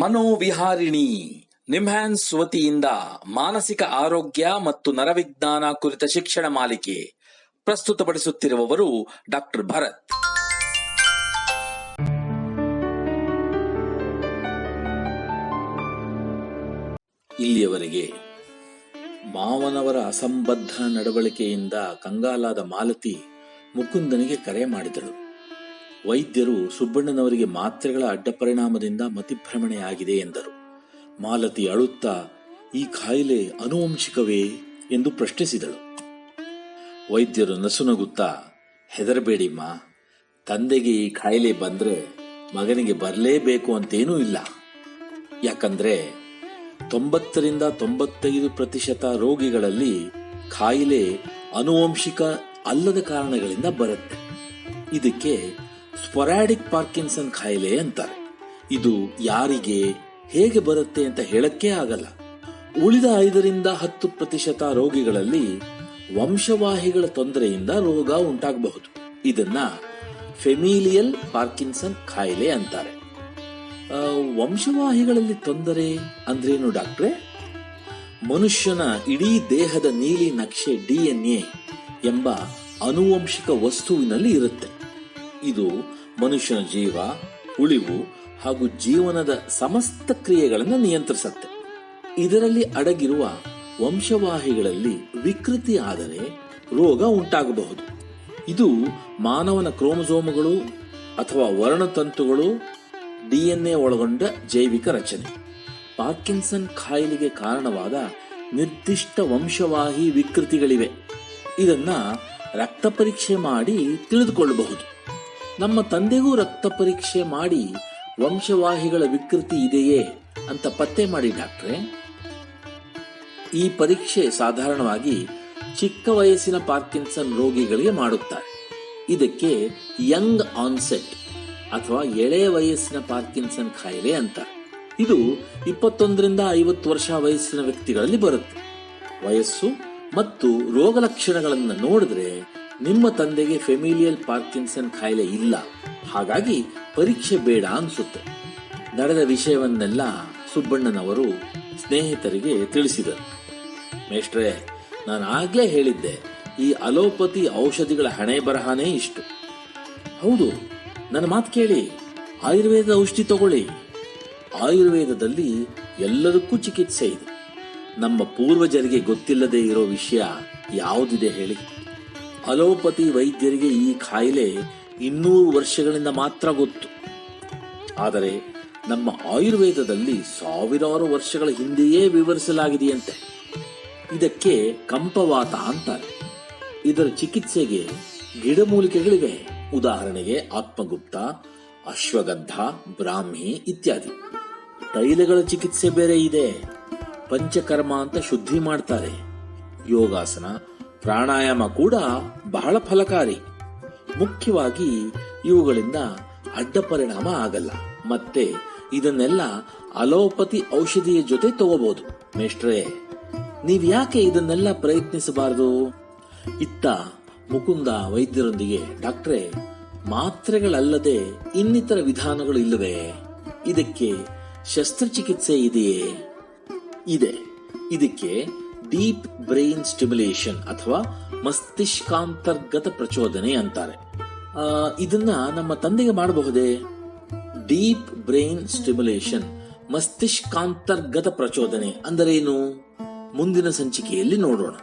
ಮನೋವಿಹಾರಿಣಿ ನಿಮ್ಹ್ಯಾನ್ಸ್ ವತಿಯಿಂದ ಮಾನಸಿಕ ಆರೋಗ್ಯ ಮತ್ತು ನರವಿಜ್ಞಾನ ಕುರಿತ ಶಿಕ್ಷಣ ಮಾಲಿಕೆ ಪ್ರಸ್ತುತಪಡಿಸುತ್ತಿರುವವರು ಡಾಕ್ಟರ್ ಭರತ್. ಇಲ್ಲಿಯವರೆಗೆ ಮಾವನವರ ಅಸಂಬದ್ಧ ನಡವಳಿಕೆಯಿಂದ ಕಂಗಾಲಾದ ಮಾಲತಿ ಮುಕುಂದನಿಗೆ ಕರೆ ಮಾಡಿದಳು. ವೈದ್ಯರು ಸುಬ್ಬಣ್ಣನವರಿಗೆ ಮಾತ್ರೆಗಳ ಅಡ್ಡ ಪರಿಣಾಮದಿಂದ ಮತಿಭ್ರಮಣೆಯಾಗಿದೆ ಎಂದರು. ಮಾಲತಿ ಅಳುತ್ತಾ, ಈ ಕಾಯಿಲೆ ಅನುವಂಶಿಕವೇ? ಎಂದು ಪ್ರಶ್ನಿಸಿದಳು. ವೈದ್ಯರು ನಸುನಗುತ್ತಾ, ಹೆದರಬೇಡಿಮ್ಮ. ತಂದೆಗೆ ಈ ಕಾಯಿಲೆ ಬಂದ್ರೆ ಮಗನಿಗೆ ಬರಲೇಬೇಕು ಅಂತೇನೂ ಇಲ್ಲ. ಯಾಕಂದ್ರೆ ತೊಂಬತ್ತರಿಂದ ತೊಂಬತ್ತೈದು ಪ್ರತಿಶತ ರೋಗಿಗಳಲ್ಲಿ ಕಾಯಿಲೆ ಅನುವಂಶಿಕ ಅಲ್ಲದ ಕಾರಣಗಳಿಂದ ಬರುತ್ತೆ. ಇದಕ್ಕೆ ಸ್ಪೊರಾಡಿಕ್ ಪಾರ್ಕಿನ್ಸನ್ ಖಾಯಿಲೆ ಅಂತಾರೆ. ಇದು ಯಾರಿಗೆ ಹೇಗೆ ಬರುತ್ತೆ ಅಂತ ಹೇಳಕ್ಕೇ ಆಗಲ್ಲ. ಉಳಿದ ಐದರಿಂದ ಹತ್ತು ಪ್ರತಿಶತ ರೋಗಿಗಳಲ್ಲಿ ವಂಶವಾಹಿಗಳ ತೊಂದರೆಯಿಂದ ರೋಗ ಉಂಟಾಗಬಹುದು. ಇದನ್ನ ಫೆಮಿಲಿಯಲ್ ಪಾರ್ಕಿನ್ಸನ್ ಖಾಯಿಲೆ ಅಂತಾರೆ. ವಂಶವಾಹಿಗಳಲ್ಲಿ ತೊಂದರೆ ಅಂದ್ರೇನು ಡಾಕ್ಟ್ರೆ? ಮನುಷ್ಯನ ಇಡೀ ದೇಹದ ನೀಲಿ ನಕ್ಷೆ ಡಿಎನ್ಎ ಎಂಬ ಅನುವಂಶಿಕ ವಸ್ತುವಿನಲ್ಲಿ ಇರುತ್ತೆ. ಇದು ಮನುಷ್ಯನ ಜೀವ, ಉಳಿವು ಹಾಗೂ ಜೀವನದ ಸಮಸ್ತ ಕ್ರಿಯೆಗಳನ್ನು ನಿಯಂತ್ರಿಸುತ್ತೆ. ಇದರಲ್ಲಿ ಅಡಗಿರುವ ವಂಶವಾಹಿಗಳಲ್ಲಿ ವಿಕೃತಿ ಆದರೆ ರೋಗ ಉಂಟಾಗಬಹುದು. ಇದು ಮಾನವನ ಕ್ರೋಮೋಸೋಮ್ಗಳು ಅಥವಾ ವರ್ಣತಂತುಗಳು, ಡಿಎನ್ಎ ಒಳಗೊಂಡ ಜೈವಿಕ ರಚನೆ. ಪಾರ್ಕಿನ್ಸನ್ ಕಾಯಿಲೆಗೆ ಕಾರಣವಾದ ನಿರ್ದಿಷ್ಟ ವಂಶವಾಹಿ ವಿಕೃತಿಗಳಿವೆ. ಇದನ್ನ ರಕ್ತ ಪರೀಕ್ಷೆ ಮಾಡಿ ತಿಳಿದುಕೊಳ್ಳಬಹುದು. ನಮ್ಮ ತಂದೆಗೂ ರಕ್ತ ಪರೀಕ್ಷೆ ಮಾಡಿ ವಂಶವಾಹಿಗಳ ವಿಕೃತಿ ಇದೆಯೇ ಅಂತ ಪತ್ತೆ ಮಾಡಿ ಡಾಕ್ಟ್ರೆ? ಈ ಪರೀಕ್ಷೆ ಸಾಧಾರಣವಾಗಿ ಚಿಕ್ಕ ವಯಸ್ಸಿನ ಪಾರ್ಕಿನ್ಸನ್ ರೋಗಿಗಳಿಗೆ ಮಾಡುತ್ತಾರೆ. ಇದಕ್ಕೆ ಯಂಗ್ ಆನ್ಸೆಟ್ ಅಥವಾ ಎಳೆ ವಯಸ್ಸಿನ ಪಾರ್ಕಿನ್ಸನ್ ಕಾಯಿಲೆ ಅಂತ. ಇದು ಇಪ್ಪತ್ತೊಂದರಿಂದ ಐವತ್ತು ವರ್ಷ ವಯಸ್ಸಿನ ವ್ಯಕ್ತಿಗಳಲ್ಲಿ ಬರುತ್ತೆ. ವಯಸ್ಸು ಮತ್ತು ರೋಗ ಲಕ್ಷಣಗಳನ್ನು ನೋಡಿದ್ರೆ ನಿಮ್ಮ ತಂದೆಗೆ ಫೆಮಿಲಿಯಲ್ ಪಾರ್ಕಿನ್ಸನ್ ಕಾಯಿಲೆ ಇಲ್ಲ. ಹಾಗಾಗಿ ಪರೀಕ್ಷೆ ಬೇಡ ಅನ್ಸುತ್ತೆ. ನಡೆದ ವಿಷಯವನ್ನೆಲ್ಲ ಸುಬ್ಬಣ್ಣನವರು ಸ್ನೇಹಿತರಿಗೆ ತಿಳಿಸಿದರು. ಮೇಷ್ಟ್ರೇ, ನಾನು ಆಗ್ಲೇ ಹೇಳಿದ್ದೆ, ಈ ಅಲೋಪತಿ ಔಷಧಿಗಳ ಹಣೆ ಬರಹನೇ ಇಷ್ಟು. ಹೌದು, ನನ್ನ ಮಾತು ಕೇಳಿ, ಆಯುರ್ವೇದ ಔಷಧಿ ತಗೊಳ್ಳಿ. ಆಯುರ್ವೇದದಲ್ಲಿ ಎಲ್ಲದಕ್ಕೂ ಚಿಕಿತ್ಸೆ ಇದೆ. ನಮ್ಮ ಪೂರ್ವಜರಿಗೆ ಗೊತ್ತಿಲ್ಲದೆ ಇರೋ ವಿಷಯ ಯಾವುದಿದೆ ಹೇಳಿ? ಅಲೋಪತಿ ವೈದ್ಯರಿಗೆ ಈ ಕಾಯಿಲೆ ಇನ್ನೂರು ವರ್ಷಗಳಿಂದ ಮಾತ್ರ ಗೊತ್ತು. ಆದರೆ ನಮ್ಮ ಆಯುರ್ವೇದದಲ್ಲಿ ಸಾವಿರಾರು ವರ್ಷಗಳ ಹಿಂದೆಯೇ ವಿವರಿಸಲಾಗಿದೆಯಂತೆ. ಇದಕ್ಕೆ ಕಂಪವಾತ ಅಂತಾರೆ. ಇದರ ಚಿಕಿತ್ಸೆಗೆ ಗಿಡಮೂಲಿಕೆಗಳಿವೆ. ಉದಾಹರಣೆಗೆ ಆತ್ಮಗುಪ್ತ, ಅಶ್ವಗಂಧ, ಬ್ರಾಹ್ಮಿ ಇತ್ಯಾದಿ. ತೈಲಗಳ ಚಿಕಿತ್ಸೆ ಬೇರೆ ಇದೆ. ಪಂಚಕರ್ಮ ಅಂತ ಶುದ್ಧಿ ಮಾಡ್ತಾರೆ. ಯೋಗಾಸನ, ಪ್ರಾಣಾಯಾಮ ಕೂಡ ಬಹಳ ಫಲಕಾರಿ. ಮುಖ್ಯವಾಗಿ ಇವುಗಳಿಂದ ಅಡ್ಡ ಪರಿಣಾಮ ಆಗಲ್ಲ. ಮತ್ತೆ ಇದನ್ನೆಲ್ಲ ಅಲೋಪತಿ ಔಷಧಿಯ ಜೊತೆ ತಗೋಬಹುದು ಮೇಷ್ಟ್ರೇ, ನೀವ್ ಯಾಕೆ ಇದನ್ನೆಲ್ಲ ಪ್ರಯತ್ನಿಸಬಾರದು? ಇತ್ತ ಮುಕುಂದ ವೈದ್ಯರೊಂದಿಗೆ ಡಾಕ್ಟ್ರೇ, ಮಾತ್ರೆಗಳಲ್ಲದೆ ಇನ್ನಿತರ ವಿಧಾನಗಳು ಇಲ್ಲವೇ? ಇದಕ್ಕೆ ಶಸ್ತ್ರಚಿಕಿತ್ಸೆ ಇದೆಯೇ? ಇದೆ. ಇದಕ್ಕೆ ಡೀಪ್ ಬ್ರೈನ್ ಸ್ಟಿಮ್ಯುಲೇಷನ್ ಅಥವಾ ಮಸ್ತಿಷ್ಕಾಂತರ್ಗತ ಪ್ರಚೋದನೆ ಅಂತಾರೆ. ಇದನ್ನ ನಮ್ಮ ತಂದೆಗೆ ಮಾಡಬಹುದೇ? ಡೀಪ್ ಬ್ರೈನ್ ಸ್ಟಿಮ್ಯುಲೇಷನ್, ಮಸ್ತಿಷ್ಕಾಂತರ್ಗತ ಪ್ರಚೋದನೆ ಅಂದರೇನು ಮುಂದಿನ ಸಂಚಿಕೆಯಲ್ಲಿ ನೋಡೋಣ.